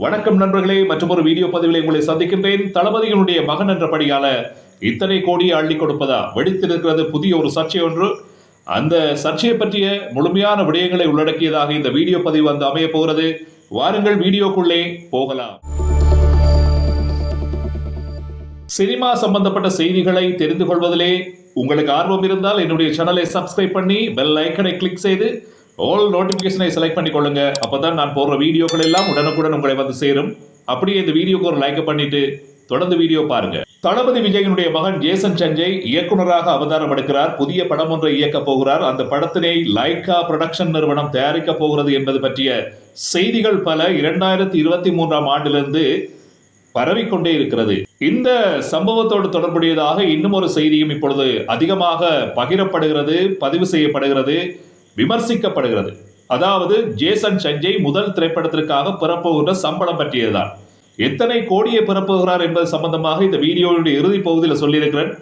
வணக்கம் நண்பர்களே மற்றும் ஒரு வீடியோ பதிவில் உங்களை சந்திக்கின்றேன். தளபதியினுடைய மகன் என்ற படியால இத்தனை கோடியை அள்ளி கொடுப்பதா? வெடித்திருக்கிறது புதிய ஒரு சர்ச்சை ஒன்று. அந்த சர்ச்சையை பற்றிய முழுமையான விடயங்களை உள்ளடக்கியதாக இந்த வீடியோ பதிவு வந்து அமைய போகிறது. வாருங்கள் வீடியோக்குள்ளே போகலாம். சினிமா சம்பந்தப்பட்ட செய்திகளை தெரிந்து கொள்வதிலே உங்களுக்கு ஆர்வம் இருந்தால் என்னுடைய சேனலை சப்ஸ்கிரைப் பண்ணி பெல் ஐக்கனை கிளிக் செய்து ஆல் நோட்டிபிகேஷனை செலக்ட் பண்ணி கொள்ளுங்க அப்பதான் நான் போடுற வீடியோக்கள் எல்லாம் உடனுக்குடன் உங்களை வந்து சேரும். அப்படியே இந்த வீடியோக்கு ஒரு லைக் பண்ணிட்டு தொடர்ந்து வீடியோ பாருங்க. தளபதி விஜயனுடைய மகன் ஜேசன் சஞ்சய் இயக்குனராக அவதாரம் எடுக்கிறார். புதிய படம் ஒன்றை இயக்க போகிறார். அந்த படத்தினை லைக்கா ப்ரொடக்ஷன் நிறுவனம் தயாரிக்க போகிறது என்பது பற்றிய செய்திகள் பல இரண்டாயிரத்தி இருபத்தி மூன்றாம் ஆண்டிலிருந்து பரவிக்கொண்டே இருக்கிறது. இந்த சம்பவத்தோடு தொடர்புடையதாக இன்னும் ஒரு செய்தியும் இப்பொழுது அதிகமாக பகிரப்படுகிறது பதிவு செய்யப்படுகிறது. விமர்சிக்கப்படுகிறது. அதாவது ஜேசன் சஞ்சய் முதல் திரைப்படத்திற்காக பெறப்போகின்ற சம்பளம் பற்றியதுதான். எத்தனை கோடியை பெறப்போகிறார் என்பது சம்பந்தமாக இந்த வீடியோவுடைய இறுதி பகுதியில் சொல்லியிருக்கிறேன்.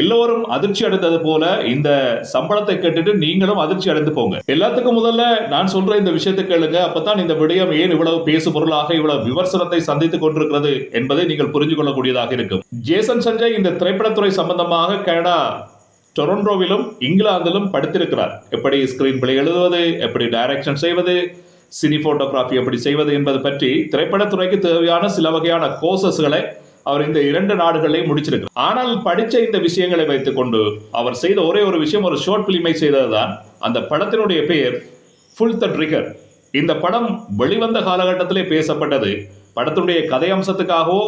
எல்லோரும் அதிர்ச்சி அடைந்தது போல இந்த சம்பளத்தை கேட்டுட்டு நீங்களும் அதிர்ச்சி அடைந்து போங்க. எல்லாத்துக்கும் முதல்ல நான் சொல்ற இந்த விஷயத்தை கேளுங்க. அப்பதான் இந்த விடயம் ஏன் இவ்வளவு பேசு பொருளாக இவ்வளவு விமர்சனத்தை சந்தித்துக் கொண்டிருக்கிறது என்பதை நீங்கள் புரிஞ்சு கொள்ளக்கூடியதாக இருக்கும். ஜேசன் சஞ்சய் இந்த திரைப்படத்துறை சம்பந்தமாக கனடா டொரண்டோவிலும் இங்கிலாந்திலும் படித்திருக்கிறார். எப்படி ஸ்கிரீன் பிளே எழுதுவது எப்படி டைரக்ஷன் செய்வது சினி போட்டோகிராஃபி எப்படி செய்வது என்பது பற்றி திரைப்படத்துறைக்கு தேவையான சில வகையான கோர்சஸ்களை அவர் இந்த இரண்டு நாடுகளையும் முடிச்சிருக்கிறார். ஆனால் படித்த இந்த விஷயங்களை வைத்துக்கொண்டு அவர் செய்த ஒரே ஒரு விஷயம் ஒரு ஷார்ட் பிலிமை செய்ததுதான். அந்த படத்தினுடைய பெயர் ஃபுல் த ட்ரிகர் இந்த படம் வெளிவந்த காலகட்டத்திலே பேசப்பட்டது. படத்தினுடைய கதை அம்சத்துக்காகவோ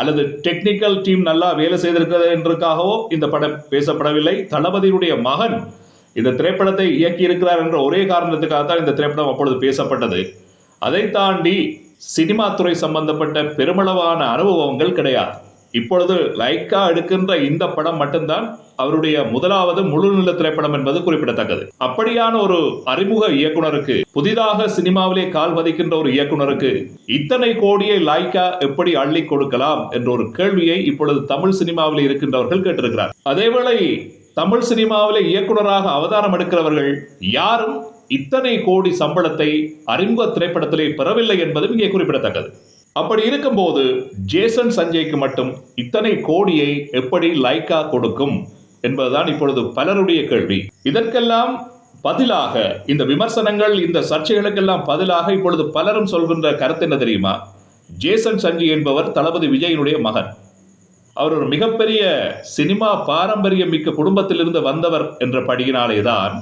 அல்லது டெக்னிக்கல் டீம் நல்லா வேலை செய்திருக்கிறது என்றுக்காகவோ இந்த படம் பேசப்படவில்லை. தளபதியுடைய மகன் இந்த திரைப்படத்தை இயக்கி இருக்கிறார் என்ற ஒரே காரணத்துக்காக தான் இந்த திரைப்படம் அப்பொழுது பேசப்பட்டது. அதை தாண்டி சினிமா துறை சம்பந்தப்பட்ட பெருமளவான அனுபவங்கள் கிடையாது. இப்பொழுது லைக்கா எடுக்கின்ற இந்த படம் மட்டும்தான் அவருடைய முதலாவது முழு நில திரைப்படம் என்பது குறிப்பிடத்தக்கது. அப்படியான ஒரு அறிமுக இயக்குனருக்கு புதிதாக சினிமாவிலே கால் பதிக்கின்ற ஒரு இயக்குனருக்கு இத்தனை கோடியை லைக்கா எப்படி அள்ளி கொடுக்கலாம் என்ற ஒரு கேள்வியை இப்பொழுது தமிழ் சினிமாவில் இருக்கின்றவர்கள் கேட்டிருக்கிறார். அதேவேளை தமிழ் சினிமாவிலே இயக்குனராக அவதாரம் எடுக்கிறவர்கள் யாரும் இத்தனை கோடி சம்பளத்தை அறிமுக திரைப்படத்திலே பெறவில்லை என்பதும் இங்கே குறிப்பிடத்தக்கது. அப்படி இருக்கும்போது ஜேசன் சஞ்சய்க்கு மட்டும் இத்தனை கோடியை எப்படி லைக்கா கொடுக்கும் என்பதுதான் இப்பொழுது பலருடைய கேள்வி. இதற்கெல்லாம் பதிலாக இந்த விமர்சனங்கள் இந்த சர்ச்சைகளுக்கெல்லாம் பதிலாக இப்பொழுது பலரும் சொல்கின்ற கருத்து என்ன தெரியுமா? ஜேசன் சஞ்சய் என்பவர் தளபதி விஜயனுடைய மகன். அவர் ஒரு மிகப்பெரிய சினிமா பாரம்பரியம் மிக்க குடும்பத்திலிருந்து வந்தவர் என்ற படியினாலேதான்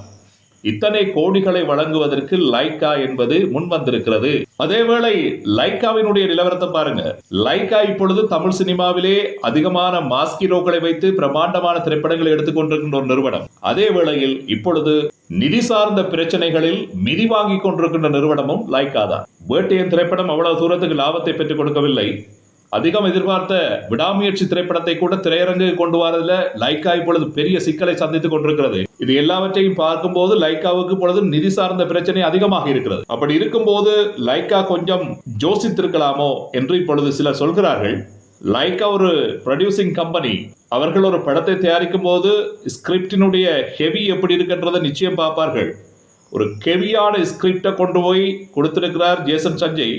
இத்தனை கோடிகளை வழங்குவதற்கு லைக்கா என்பது முன் வந்திருக்கிறது. அதேவேளை லைக்காவினுடைய நிலவரத்தை பாருங்க. லைக்கா இப்பொழுது தமிழ் சினிமாவிலே அதிகமான மாஸ்கிரோக்களை வைத்து பிரம்மாண்டமான திரைப்படங்களை எடுத்துக்கொண்டிருக்கின்ற ஒரு நிறுவனம். அதே வேளையில் இப்பொழுது நிதி சார்ந்த பிரச்சனைகளில் மிதி வாங்கி கொண்டிருக்கின்ற நிறுவனமும் லைக்கா தான். வேட்டையின் திரைப்படம் அவ்வளவு தூரத்துக்கு லாபத்தை பெற்றுக் கொடுக்கவில்லை. அதிகம் எதிர்பார்த்த விடாமுயற்சி திரைப்படத்தை கூட திரையரங்கு கொண்டு வரதுல லைக்கா இப்பொழுது பெரிய சிக்கலை சந்தித்துக் கொண்டிருக்கிறது. இது எல்லாவற்றையும் பார்க்கும்போது லைக்காவுக்கு பொழுது நிதி சார்ந்த பிரச்சனை அதிகமாக இருக்கிறது. அப்படி இருக்கும்போது லைக்கா கொஞ்சம் ஜோசித்திருக்கலாமோ என்று இப்பொழுது சிலர் சொல்கிறார்கள். லைக்கா ஒரு ப்ரொடியூசிங் கம்பெனி அவர்கள் ஒரு படத்தை தயாரிக்கும் போது ஸ்கிரிப்டினுடைய ஹெவி எப்படி இருக்கின்றதை நிச்சயம் பார்ப்பார்கள். ஒரு கெவியான ஸ்கிரிப்டை கொண்டு போய் கொடுத்திருக்கிறார் ஜேசன் சஞ்சய்.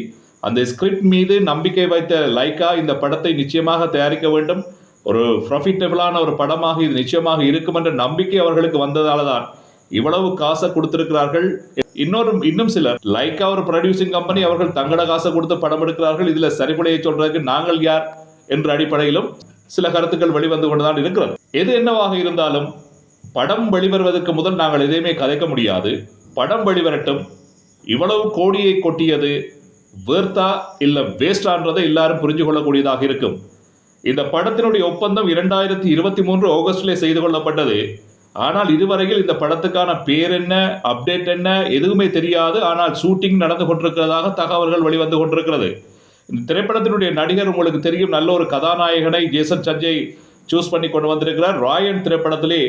அந்த ஸ்கிரிப்ட் மீது நம்பிக்கை வைத்த லைக்கா இந்த படத்தை நிச்சயமாக தயாரிக்க வேண்டும். ஒரு ப்ராஃபிட்டபிளான ஒரு படமாக இது நிச்சயமாக இருக்கும் என்ற நம்பிக்கை அவர்களுக்கு வந்ததால தான் இவ்வளவு காசை கொடுத்திருக்கிறார்கள். இன்னொரு இன்னும் சிலர் லைக்கா ஒரு ப்ரொடியூசிங் கம்பெனி அவர்கள் தங்கட காசை கொடுத்து படம் எடுக்கிறார்கள். இதுல சரிபடையை சொல்றதுக்கு நாங்கள் யார் என்ற அடிப்படையிலும் சில கருத்துக்கள் வெளிவந்து கொண்டுதான் இருக்கிறது. எது என்னவாக இருந்தாலும் படம் வெளிவருவதற்கு முதல் நாங்கள் எதையுமே கதைக்க முடியாது. படம் வெளிவரட்டும். இவ்வளவு கோடியை கொட்டியது வேர்த்தா இல்லை வேஸ்டான்றதை எல்லாரும் புரிஞ்சு கொள்ளக்கூடியதாக இருக்கும். இந்த படத்தினுடைய ஒப்பந்தம் இரண்டாயிரத்தி இருபத்தி மூன்று ஆகஸ்டிலே செய்து கொள்ளப்பட்டது. ஆனால் இதுவரையில் இந்த படத்துக்கான பேர் என்ன அப்டேட் என்ன எதுவுமே தெரியாது. ஆனால் ஷூட்டிங் நடந்து கொண்டிருக்கிறதாக தகவல்கள் வெளிவந்து கொண்டிருக்கிறது. இந்த திரைப்படத்தினுடைய நடிகர் உங்களுக்கு தெரியும் நல்ல ஒரு கதாநாயகனை ஜேசன் சஞ்சய் சூஸ் பண்ணி கொண்டு வந்திருக்கிறார். ராயன் திரைப்படத்திலே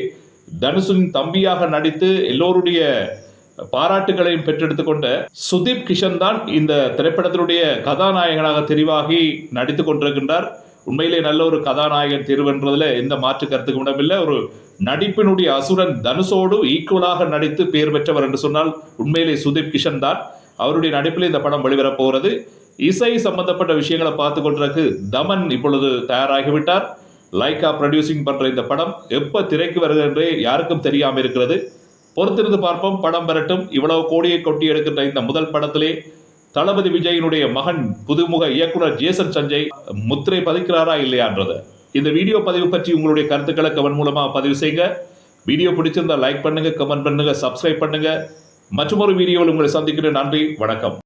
தனுஷின் தம்பியாக நடித்து எல்லோருடைய பாராட்டுகளையும் பெற்றெடுத்து கொண்ட சுதீப் கிஷன் தான் இந்த திரைப்படத்தினுடைய கதாநாயகனாக தெரிவாகி நடித்து கொண்டிருக்கின்றார். உண்மையிலே நல்ல ஒரு கதாநாயகன் தேர்வென்றதுல எந்த மாற்று கருத்துக்கும் இடமில்லை. ஒரு நடிப்பினுடைய அசுரன் தனுஷோடு ஈக்குவலாக நடித்து பெயர் பெற்றவர் என்று சொன்னால் உண்மையிலே சுதீப் கிஷன் தான். அவருடைய நடிப்பில் இந்த படம் வெளிவரப் போகிறது. இசை சம்பந்தப்பட்ட விஷயங்களை பார்த்து கொண்டிருக்கு. தமன் இப்பொழுது தயாராகிவிட்டார். லைக்கா ப்ரொடியூசிங் பண்ற இந்த படம் எப்ப திரைக்கு வருகிறது என்றே யாருக்கும் தெரியாமல் இருக்கிறது. பொறுத்திருந்து பார்ப்போம். படம் பெறட்டும் இவ்வளவு கோடியை கொட்டி எடுக்கின்ற இந்த முதல் படத்திலே தளபதி விஜயினுடைய மகன் புதுமுக இயக்குனர் ஜேசன் சஞ்சய் முத்திரை பதிக்கிறாரா இல்லையான்றது. இந்த வீடியோ பதிவு பற்றி உங்களுடைய கருத்துக்களை கமெண்ட் மூலமாக பதிவு செய்யுங்க. வீடியோ பிடிச்சிருந்தா லைக் பண்ணுங்க கமெண்ட் பண்ணுங்க சப்ஸ்கிரைப் பண்ணுங்க. மற்றொரு வீடியோவில் உங்களை சந்திக்கிறேன். நன்றி வணக்கம்.